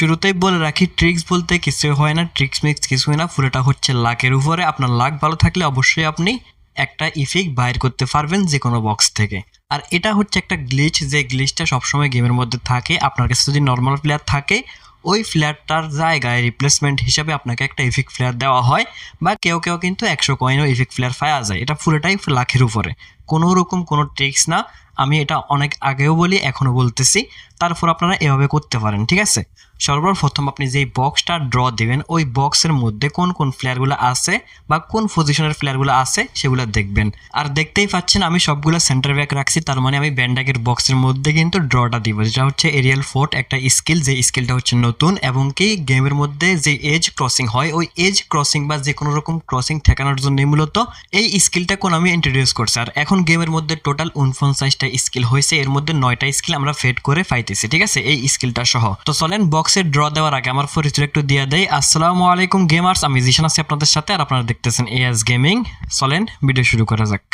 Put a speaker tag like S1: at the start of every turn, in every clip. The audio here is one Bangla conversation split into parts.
S1: শুরুতেই বলে রাখি ট্রিক্স বলতে কিছু হয় না ট্রিক্স মিক্স কিছুই না, পুরোটা হচ্ছে লাকের উপরে। আপনার লাক ভালো থাকলে অবশ্যই আপনি একটা ইফেক্ট বাইর করতে পারবেন যে কোনো বক্স থেকে। আর এটা হচ্ছে একটা গ্লিচ যে গ্লিচটা সবসময় গেমের মধ্যে থাকে। আপনার কাছে যদি নর্মাল প্লেয়ার থাকে, ওই ফ্ল্যাটটার জায়গায় রিপ্লেসমেন্ট হিসাবে আপনাকে একটা ইফেক্ট ফ্লেয়ার দেওয়া হয়, বা কেউ কেউ কিন্তু একশো কয়েনও ইফেক্ট ফ্লেয়ার পাওয়া যায়। এটা পুরোটাই লাখের উপরে। কোনো রকম কোনো ট্রিক্স না। আমি এটা অনেক আগেও বলি, এখনও বলতেছি। তারপর আপনারা এভাবে করতে পারেন, ঠিক আছে? সর্বপ্রথম আপনি যেই বক্সটা ড্র দেবেন, ওই বক্সের মধ্যে কোন কোন প্লেয়ারগুলো আছে বা কোন পজিশনের প্লেয়ারগুলো আছে সেগুলো দেখবেন। আর দেখতেই পাচ্ছেন, আমি সবগুলো সেন্টার ব্যাক রাখছি, তার মানে আমি ব্যান্ডাকের বক্সের মধ্যে কিন্তু ড্রটা দিব। যেটা হচ্ছে এরিয়াল ফোর্ট একটা স্কিল যে স্কিলটা হচ্ছে নতুন এবং কি গেমের মধ্যে যে এজ ক্রসিং হয়, ওই এজ ক্রসিং বা যে কোনো রকম ক্রসিং ঠেকানোর জন্য মূলত এই স্কিলটা কোন আমি ইন্ট্রোডিউস করছি। আর এখন গেমের মধ্যে টোটাল উনপঞ্চাশটা স্কিল হয়েছে, এর মধ্যে নয়টা স্কিল আমরা ফেড করে পাইতেছি ঠিক আছে? এই স্কিলটা সহ। তো চলেন বক্সের ড্র দেওয়ার আগে আমার পরিচয় একটু দিয়ে দেয় আসসালামু আলাইকুম গেমার্স আমি জিশান আছি আপনাদের সাথে, আর আপনারা দেখতেছেন এএস গেমিং চলেন ভিডিও শুরু করা যাক।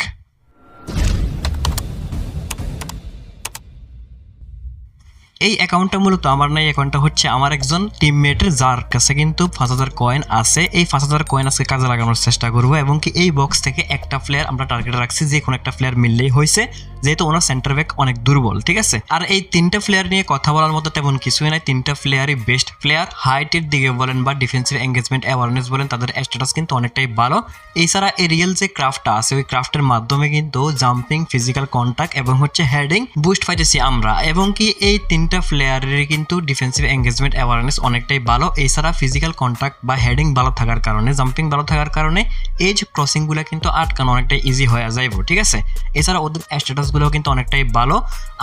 S1: এই অ্যাকাউন্টটা মূলত আমার নাই অ্যাকাউন্টটা হচ্ছে আমার একজন টিমমেটের যার কাছে কিন্তু পাঁচ হাজার কয়েন আছে। এই পাঁচ হাজার কয়েন আজকে কাজে লাগানোর চেষ্টা করব এবং কি এই বক্স থেকে একটা প্লেয়ার আমরা টার্গেট রাখছি যে কোনো একটা প্লেয়ার মিললেই হয়েছে। যেহেতু ওনার সেন্টার ব্যাক অনেক দুর্বল, ঠিক আছে? আর এই তিনটা প্লেয়ার নিয়ে কথা বলার মতো তেমন কিছুই নাই। তিনটা প্লেয়ারই বেস্ট প্লেয়ার হাইটের দিকে বলেন বা ডিফেন্সিভ এঙ্গেজমেন্ট অ্যাওয়ারনেস বলেন, তাদের স্ট্যাটাস কিন্তু অনেকটাই ভালো। এছাড়া এই রিয়েল যে ক্রাফটটা আছে, ওই ক্রাফটের মাধ্যমে কিন্তু জাম্পিং ফিজিক্যাল কন্ট্যাক্ট এবং হচ্ছে হেডিং বুস্ট পাইতেছি আমরা। এবং কি এই তিনটা প্লেয়ারের কিন্তু ডিফেন্সিভ এঙ্গেজমেন্ট অ্যাওয়ারনেস অনেকটাই ভালো। এছাড়া ফিজিক্যাল কন্ট্যাক্ট বা হেডিং ভালো থাকার কারণে জাম্পিং ভালো থাকার কারণে এজ ক্রসিংগুলো কিন্তু আটকানো অনেকটাই ইজি হয়ে যাইব ঠিক আছে? এছাড়া ওদের স্ট্যাটাসগুলোও কিন্তু অনেকটাই ভালো।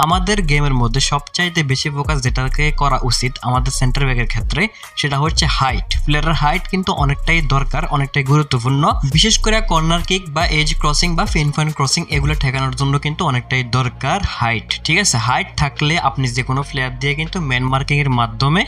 S1: আমাদের গেমের মধ্যে সবচাইতে বেশি ফোকাস যেটাকে করা উচিত আমাদের সেন্টার ব্যাগের ক্ষেত্রে, সেটা হচ্ছে হাইট প্লেয়ারের হাইট কিন্তু অনেকটাই দরকার, অনেকটাই গুরুত্বপূর্ণ। বিশেষ করে কর্নার কিক বা এজ ক্রসিং বা ফিন ফাইন ক্রসিং এগুলো ঠেকানোর জন্য কিন্তু অনেকটাই দরকার হাইট ঠিক আছে? হাইট থাকলে আপনি যে কোনো প্লেয়ার দিয়ে কিন্তু ম্যান মার্কিং এর মাধ্যমে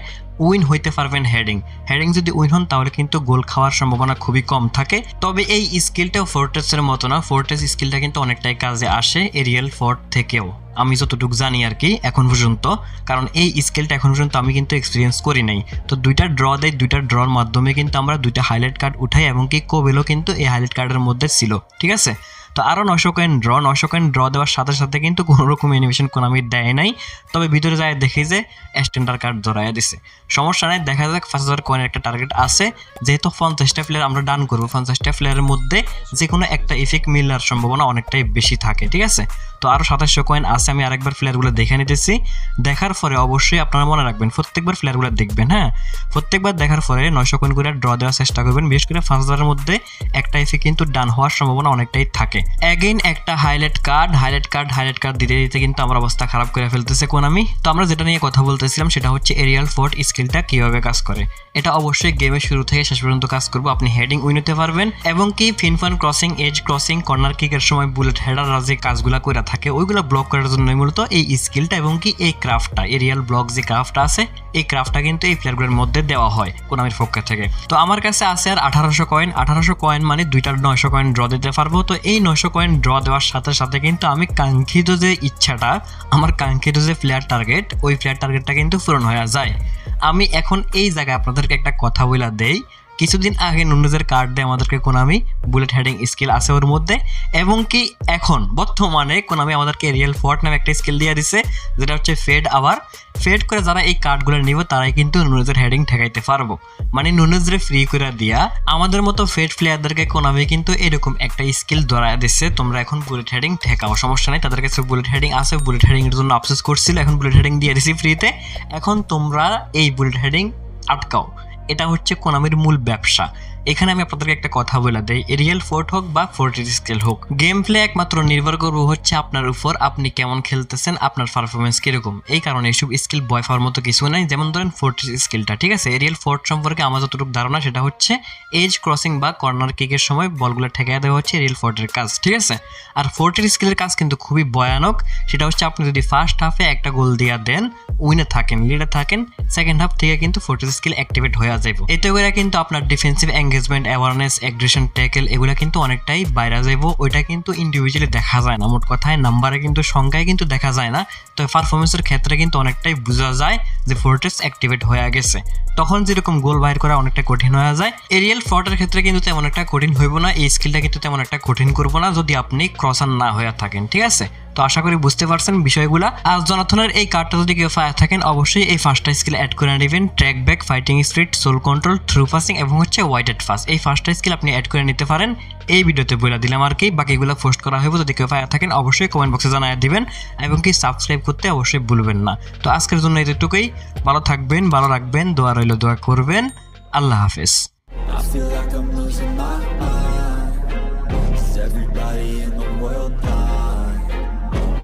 S1: উইন হইতে পারবেন হেডিং হেডিং যদি উইন হন, তাহলে কিন্তু গোল খাওয়ার সম্ভাবনা খুবই কম থাকে। তবে এই স্কিলটাও ফোর্টেসের মতো না। ফোর্টেস স্কিলটা কিন্তু অনেকটাই কাজে আসে এরিয়াল ফোর্ট থেকেও। আমি যতটুকু জানি আর কি, এখন পর্যন্ত, কারণ এই স্কেলটা এখন পর্যন্ত আমি কিন্তু এক্সপিরিয়েন্স করি নাই। তো দুইটা ড্র দেয়, দুইটা ড্রর মাধ্যমে কিন্তু আমরা দুইটা হাইলাইট কার্ড উঠাই এবং কি কোবেলও কিন্তু এই হাইলাইট কার্ডের মধ্যে ছিল, ঠিক আছে? তো আরও নশো কয়েন ড্র নশো কয়েন ড্র দেওয়ার সাথে সাথে কিন্তু কোনো রকম কোনো আমি দেয় নাই। তবে ভিতরে যায় দেখি যে স্ট্যান্ডার্ড কার্ড ধরাইয়া দিছে। সমস্যা নাই, দেখা যাক পাঁচ হাজার কয়েনের একটা টার্গেট আছে। যেহেতু পঞ্চাশটা প্লেয়ার আমরা ডান করব, পঞ্চাশটা প্লেয়ারের মধ্যে যে কোনো একটা ইফেক্ট মিলার সম্ভাবনা অনেকটাই বেশি থাকে, ঠিক আছে? তো আরও সাতাশশো কয়েন আছে আমি আরেকবার প্লেয়ারগুলো দেখে নিতেছি। দেখার পরে অবশ্যই আপনারা মনে রাখবেন, প্রত্যেকবার প্লেয়ারগুলো দেখবেন হ্যাঁ? প্রত্যেকবার দেখার পরে নয়শো কয়েন করে ড্র দেওয়ার চেষ্টা করবেন, বিশেষ করে পাঁচ হাজারের মধ্যে একটা ইফেক্ট কিন্তু ডান হওয়ার সম্ভাবনা অনেকটাই থাকে। অ্যাগেইন একটা highlight card highlight card highlight card দিতে দিতে কিন্তু আমার অবস্থা খারাপ করে ফেলতেছে কোন আমি। তো আমরা যেটা নিয়ে কথা বলতেছিলাম, সেটা হচ্ছে এরিয়াল ফোর্ট স্কিলটা কীভাবে কাজ করে। এটা অবশ্যই গেমের শুরু থেকে শেষ পর্যন্ত কাজ করব, আপনি হেডিং উইন হতে পারবেন। এবং কি ফিনফান ক্রসিং এজ ক্রসিং কর্নার কিকের সময় বুলেট হেডাররা যে কাজগুলো করে থাকে, ওইগুলো ব্লক করার জন্য মূলত এই স্কিলটা এবং কি এই ক্রাফটটা এরিয়াল ব্লক যে ক্রাফটটা আছে, এই ক্রাফটটা কিন্তু এই প্লেয়ারগুলোর মধ্যে দেওয়া হয় কোনামির পক্ষ থেকে। তো আমার কাছে আছে আর আঠারোশো কয়েন আঠারোশো কয়েন মানে দুইটার নয়শো কয়েন ড্র দিতে পারব। তো এই নয়শো কয়েন ড্র দেওয়ার সাথে সাথে কিন্তু আমি কাঙ্ক্ষিত যে ইচ্ছাটা, আমার কাঙ্ক্ষিত যে প্লেয়ার টার্গেট ওই প্লেয়ার টার্গেটটা কিন্তু পূরণ হয়ে যায়। আমি এখন এই জায়গায় আপনাদেরকে একটা কথা বলে দেই কিছুদিন আগে নুনুজের কার্ড দিয়ে আমাদেরকে কোনামি বুলেট হেডিং স্কিল আছে ওর মধ্যে, এবং কি এখন বর্তমানে কোনামি আমাদেরকে রিয়েল ফোর্ট নামে একটা স্কিল দিয়ে দিছে, যেটা হচ্ছে ফেড আবার ফেড করে যারা এই কার্ডগুলো নিব, তারাই কিন্তু নুনুজের হেডিং ঠেকাইতে পারব। মানে নুনুজরে ফ্রি করে দিয়া, আমাদের মতো ফেড প্লেয়ারদেরকে কোনামি কিন্তু এরকম একটা স্কিল ধরায় দিচ্ছে তোমরা এখন বুলেট হেডিং ঠেকাও, সমস্যা নেই। তাদের কাছে বুলেট হেডিং আছে বুলেট হেডিং এর জন্য আফসোস করছিল, এখন বুলেট হেডিং দিয়ে দিছি ফ্রিতে এখন তোমরা এই বুলেট হেডিং আটকাও। এটা হচ্ছে কোনামির মূল ব্যবসা। এখানে আমি আপনাদেরকে একটা কথা বলে দেই। রিয়েল ফোর্ট হোক বা ফোর্টের স্কেল হোক গেম প্লে একমাত্র নির্ভর করব হচ্ছে আপনার উপর আপনি কেমন খেলতেছেন, আপনার পারফরমেন্স কীরকম। এই কারণে এইসব স্কিল বয় পাওয়ার মতো কিছু নাই। যেমন ধরেন ফোর্টের স্কিলটা ঠিক আছে? রিয়েল ফোর্ট সম্পর্কে আমার যতটুকু ধারণা সেটা হচ্ছে এজ ক্রসিং বা কর্নার কিকের সময় বলগুলো ঠেকাই দেওয়া হচ্ছে রিয়েল ফোর্টের কাজ, ঠিক আছে? আর ফোর্টের স্কিলের কাজ কিন্তু খুবই ভয়ানক। সেটা হচ্ছে আপনি যদি ফার্স্ট হাফে একটা গোল দিয়া দেন উইনে থাকেন লিডে থাকেন সেকেন্ড হাফ থেকে কিন্তু ফোর্টের স্কিল অ্যাক্টিভেট হয়ে যাবে এতে করে কিন্তু আপনার defensive engagement awareness aggression tackle এগুলো কিন্তু অনেকটাই বাইরে যাইব। ওইটা কিন্তু ইন্ডিভিজুয়ালি দেখা যায় না। মোট কথায় নাম্বারে কিন্তু, সংখ্যায় কিন্তু দেখা যায় না। তো পারফরমেন্সের ক্ষেত্রে কিন্তু অনেকটাই বোঝা যায়। যে ফোর্টেস অ্যাক্টিভেট হয়ে গেছে। তখন যেরকম গোল বাইর করা অনেকটা কঠিন হয়ে যায়। এরিয়াল ফ্রটের ক্ষেত্রে কিন্তু তেমন একটা কঠিন হইব না। এই স্কিলটা কিন্তু তেমন একটা কঠিন করব না যদি আপনি ক্রসার না হয়ে থাকেন, ঠিক আছে? তো আশা করি বুঝতে পারছেন বিষয়গুলা। আর জনাথনের এই কার্ডটা যদি কেউ ফায়ার থাকেন, অবশ্যই এই ফার্স্টটা স্কিল অ্যাড করে নেবেন। Track back fighting speed sole control through passing এবং হচ্ছে ওয়াইটেড ফাস এই ফার্স্টটা স্কিল আপনি অ্যাড করে নিতে পারেন। এই ভিডিওতে বলে দিলাম আর কি। বাকিগুলো পোস্ট করা হইব। যদি কেউ ফায়ার থাকেন, অবশ্যই কমেন্ট বক্সে জানিয়ে দিবেন। এবং কি সাবস্ক্রাইব করতে অবশ্যই ভুলবেন না। তো আজকের জন্য এতটুকুই। ভালো থাকবেন ভালো রাখবেন দোয়া রইল দোয়া করবেন আল্লাহ হাফেজ
S2: I feel like I'm losing my mind. Is everybody in the?